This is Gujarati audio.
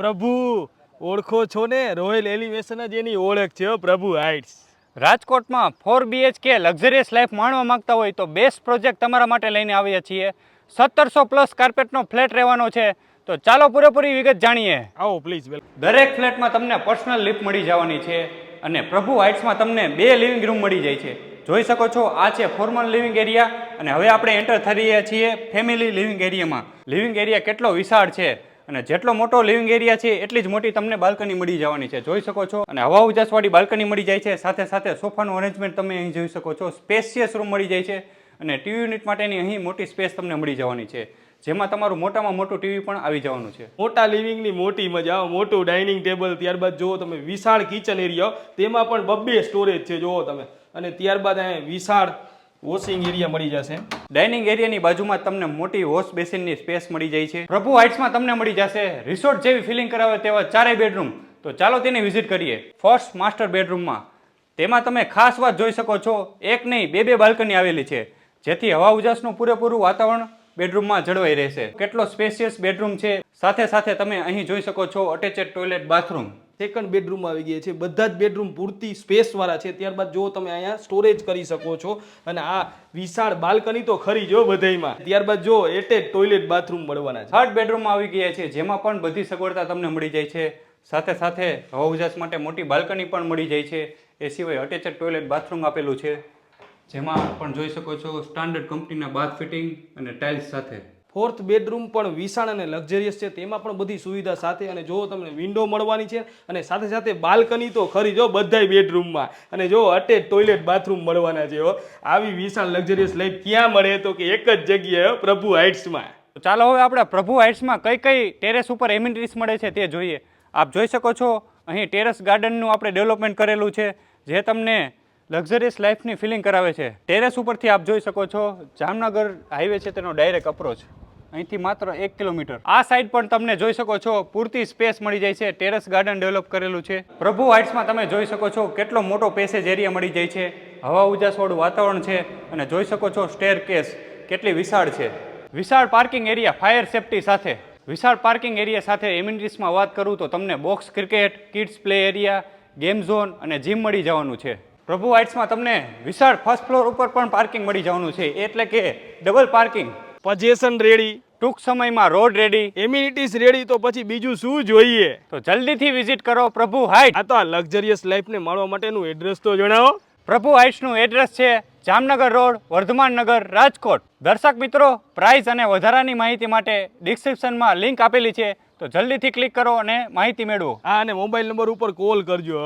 પ્રભુ ઓળખો છો ને? રોયલ એલિવેશન જ એની ઓળખ છે પ્રભુ હાઇટ્સ રાજકોટમાં ફોર બીએચકે લક્ઝરિયસ લાઈફ માણવા માંગતા હોય તો બેસ્ટ પ્રોજેક્ટ તમારા માટે લઈને આવ્યા છીએ. સત્તરસો પ્લસ કાર્પેટનો ફ્લેટ રહેવાનો છે. તો ચાલો પૂરેપૂરી વિગત જાણીએ. આવો પ્લીઝ દરેક ફ્લેટમાં તમને પર્સનલ લિફ્ટ મળી જવાની છે અને પ્રભુ હાઇટ્સમાં તમને બે લિવિંગ રૂમ મળી જાય છે. જોઈ શકો છો આ છે ફોર્મલ લિવિંગ એરિયા અને હવે આપણે એન્ટર થઈ રહ્યા છીએ ફેમિલી લિવિંગ એરિયામાં લિવિંગ એરિયા કેટલો વિશાળ છે? અને જેટલો મોટો લિવિંગ એરિયા છે, એટલી જ મોટી તમને બાલ્કની મળી જવાની છે. જોઈ શકો છો? અને હવા ઉજાસવાળી બાલ્કની મળી જાય છે. સાથે સાથે સોફાનું અરેન્જમેન્ટ તમે અહીં જોઈ શકો છો. સ્પેશિયસ રૂમ મળી જાય છે. અને ટીવી યુનિટ માટેની અહીં મોટી સ્પેસ તમને મળી જવાની છે. જેમાં તમારું મોટામાં મોટું ટીવી પણ આવી જવાનું છે. મોટા લિવિંગની મોટી મજા, મોટું ડાઇનિંગ ટેબલ ત્યારબાદ જુઓ તમે વિશાળ કિચન એરિયા તેમાં પણ બબ્બે સ્ટોરેજ છે, જુઓ તમે. અને ત્યારબાદ અહીંયા વિશાળ વોશિંગ એરિયા મળી જશે. ડાઇનિંગ એરિયાની બાજુમાં તમને મોટી વોશ બેસિનની સ્પેસ મળી જાય છે. પ્રભુ હાઇટ્સમાં તમને મળી જશે. રિસોર્ટ જેવી ફિલિંગ કરાવે તેવા ચારેય બેડરૂમ તો ચાલો તેની વિઝિટ કરીએ. ફર્સ્ટ માસ્ટર બેડરૂમમાં તેમાં તમે ખાસ વાત જોઈ શકો છો. એક નહીં બે બે બાલ્કની આવેલી છે. જેથી હવા ઉજાસનું પૂરેપૂરું વાતાવરણ બેડરૂમમાં જળવાઈ રહેશે. કેટલો સ્પેશિયસ બેડરૂમ છે. સાથે સાથે તમે અહીં જોઈ શકો છો attached toilet bathroom second bedroom આવી ગયા છે. બધા જ બેડરૂમ પૂરતી સ્પેસ વાળા છે. ત્યારબાદ જો તમે અહીંયા સ્ટોરેજ કરી શકો છો અને આ વિશાળ બાલ્કની તો ખરી જો બધાયમાં. ત્યારબાદ જો એટેચ ટોયલેટ બાથરૂમ મળવાના છે. થર્ડ બેડરૂમ આવી ગયા છે, જેમાં પણ બધી સગવડતા તમને મળી જાય છે. સાથે સાથે હવા ઉજાસ માટે મોટી બાલ્કની પણ મળી જાય છે. એ સિવાય અટેચડ ટોયલેટ બાથરૂમ આપેલું છે. જેમાં પણ જોઈ શકો છો સ્ટાન્ડર્ડ કંપનીના બાથ ફિટિંગ અને ટાઇલ્સ સાથે. ફોર્થ બેડરૂમ પણ વિશાળ અને લક્ઝરિયસ છે. તેમાં પણ બધી સુવિધા સાથે અને જો તમને વિન્ડો મળવાની છે અને સાથે સાથે બાલ્કની તો ખરી જો બધાય બેડરૂમમાં. અને જો અટેચ ટોયલેટ બાથરૂમ મળવાના છે આવી વિશાળ લક્ઝરિયસ લાઈફ ક્યાં મળે તો કે એક જ જગ્યાએ પ્રભુ હાઇટ્સમાં ચાલો હવે આપણે પ્રભુ હાઇટ્સમાં કઈ કઈ ટેરેસ ઉપર એમિનિટીઝ મળે છે તે જોઈએ. આપ જોઈ શકો છો, અહીં ટેરેસ ગાર્ડનનું આપણે ડેવલપમેન્ટ કરેલું છે, જે તમને લક્ઝરિયસ લાઈફની ફિલિંગ કરાવે છે. ટેરેસ ઉપરથી આપ જોઈ શકો છો, જામનગર હાઈવે છે તેનો ડાયરેક્ટ અપ્રોચ અહીંથી માત્ર એક કિલોમીટર. આ સાઈડ પણ તમને જોઈ શકો છો, પૂરતી સ્પેસ મળી જાય છે. ટેરેસ ગાર્ડન ડેવલપ કરેલું છે. પ્રભુ હાઇટ્સમાં તમે જોઈ શકો છો કેટલો મોટો પેસેજ એરિયા મળી જાય છે. હવા ઉજાસવાળું વાતાવરણ છે અને જોઈ શકો છો સ્ટેર કેસ કેટલી વિશાળ છે. વિશાળ પાર્કિંગ એરિયા ફાયર સેફટી સાથે. વિશાળ પાર્કિંગ એરિયા સાથે એમ્યુનિટીસમાં વાત કરું તો તમને box cricket kids play area game zone અને જીમ મળી જવાનું છે. પ્રભુ હાઇટ્સમાં તમને વિશાળ ફર્સ્ટ ફ્લોર ઉપર પણ પાર્કિંગ મળી જવાનું છે. એટલે કે ડબલ પાર્કિંગ પજેશન રેડી. ટૂંક સમયમાં રોડ રેડી. એમ્યુનિટીઝ રેડી તો પછી બીજું શું જોઈએ? તો જલ્દીથી વિઝિટ કરો પ્રભુ હાઇટ આ તો આ લક્ઝરિયસ લાઈફને માણવા માટેનું એડ્રેસ તો જણાવો. પ્રભુ હાઇટ્સનું એડ્રેસ છે જામનગર રોડ વર્ધમાન નગર રાજકોટ. દર્શક મિત્રો પ્રાઇસ અને વધારાની માહિતી માટે ડિસ્ક્રિપ્શનમાં લિંક આપેલી છે. તો જલ્દીથી ક્લિક કરો અને માહિતી મેળવો. હા અને મોબાઈલ નંબર ઉપર કોલ કરજો.